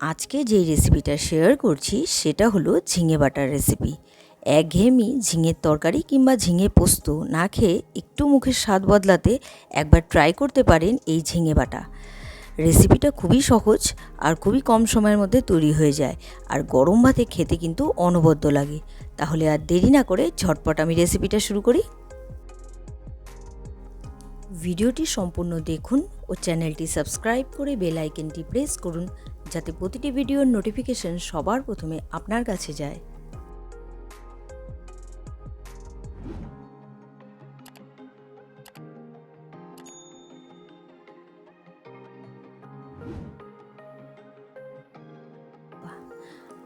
আজকে যে রেসিপিটা শেয়ার করছি, সেটা হলো ঝিঙে বাটার রেসিপি একঘেয়েমি ঝিঙের তরকারি কিংবা ঝিঙে পোস্ত না খেয়ে একটু মুখের স্বাদ বদলাতে একবার ট্রাই করতে পারেন এই ঝিঙে বাটা। রেসিপিটা খুবই সহজ আর খুবই কম সময়ের মধ্যে তৈরি হয়ে যায় আর গরম ভাতে খেতে কিন্তু অনবদ্য লাগে। তাহলে আর দেরি না করে ঝটপট আমি রেসিপিটা শুরু করি। ভিডিওটি সম্পূর্ণ দেখুন ও চ্যানেলটি সাবস্ক্রাইব করে বেল আইকনটি প্রেস করুন। যাতে প্রতিটি ভিডিওর নোটিফিকেশন সবার প্রথমে আপনার কাছে যায়।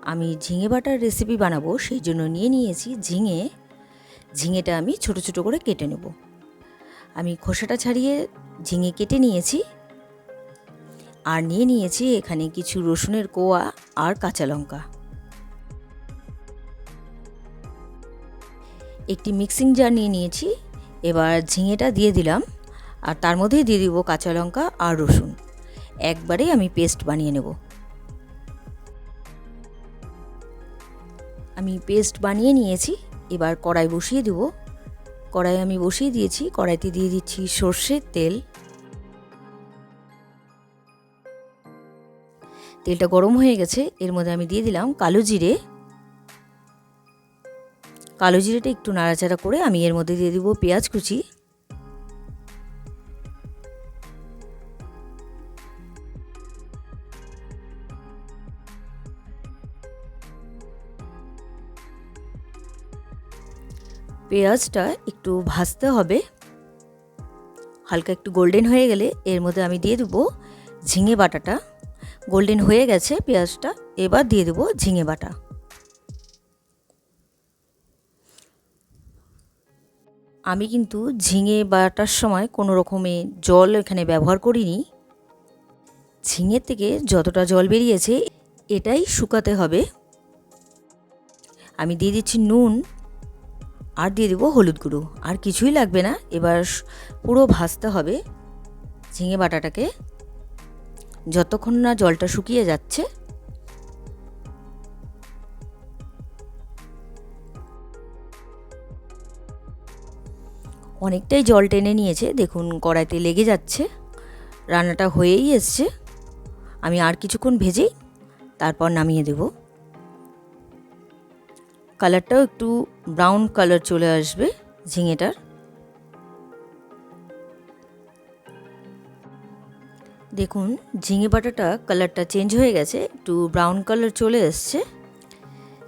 আমি ঝিঙে বাটার রেসিপি বানাবো, সেই জন্য নিয়ে নিয়েছি ঝিঙে। ঝিঙেটা আমি ছোট ছোট করে কেটে নেব। আমি খোসাটা ছাড়িয়ে ঝিঙে কেটে নিয়েছি। আর নিয়ে নিয়েছি এখানে কিছু রসুনের কোয়া আর কাঁচা লঙ্কা। একটি মিক্সিং জার নিয়ে নিয়েছি, এবার ঝিঙেটা দিয়ে দিলাম, আর তার মধ্যেই দিয়ে দিব কাঁচা লঙ্কা আর রসুন। একবারে আমি পেস্ট বানিয়ে নেব। আমি পেস্ট বানিয়ে নিয়েছি, এবার কড়াই বসিয়ে দেব। কড়াই আমি বসিয়ে দিয়েছি, কড়াইতে দিয়ে দিচ্ছি সর্ষের তেল। তেলটা গরম হয়ে গেছে, এর মধ্যে আমি দিয়ে দিলাম কালো জিরে। কালো জিরেটা একটু নাড়াচাড়া করে আমি এর মধ্যে দিয়ে দিব পেঁয়াজ কুচি। পেঁয়াজটা একটু ভাজতে হবে। হালকা একটু গোল্ডেন হয়ে গেলে এর মধ্যে আমি দিয়ে দেবো ঝিঙে বাটাটা। গোল্ডেন হয়ে গেছে পেঁয়াজটা, এবার দিয়ে দেবো ঝিঙে বাটা। আমি কিন্তু ঝিঙে বাটার সময় কোনো রকমে জল এখানে ব্যবহার করিনি। ঝিঙের থেকে যতটা জল বেরিয়েছে, এটাই শুকাতে হবে। আমি দিয়ে দিচ্ছি নুন আর দিয়ে দেবো হলুদ গুঁড়ো। আর কিছুই লাগবে না, এবার পুরো ভাজতে হবে ঝিঙে বাটাটাকে। যতক্ষণ না জলটা শুকিয়ে যাচ্ছে। অনেকটাই জল টেনে নিয়েছে। দেখুন, কড়াইতে লেগে যাচ্ছে। রান্নাটা হয়েই এসছে। আমি আর কিছুক্ষণ ভেজেই তারপর নামিয়ে দেব। কালারটাও একটু ব্রাউন কালার চলে আসবে ঝিঙেটার। দেখুন, ঝিঙে বাটাটা কালারটা চেঞ্জ হয়ে গেছে, একটু ব্রাউন কালার চলে এসছে।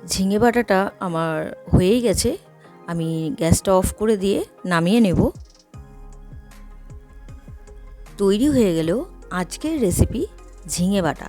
ঝিঙে বাটাটা আমার হয়েই গেছে, আমি গ্যাসটা অফ করে দিয়ে নামিয়ে নেব। তৈরি হয়ে গেল আজকের রেসিপি ঝিঙে বাটা।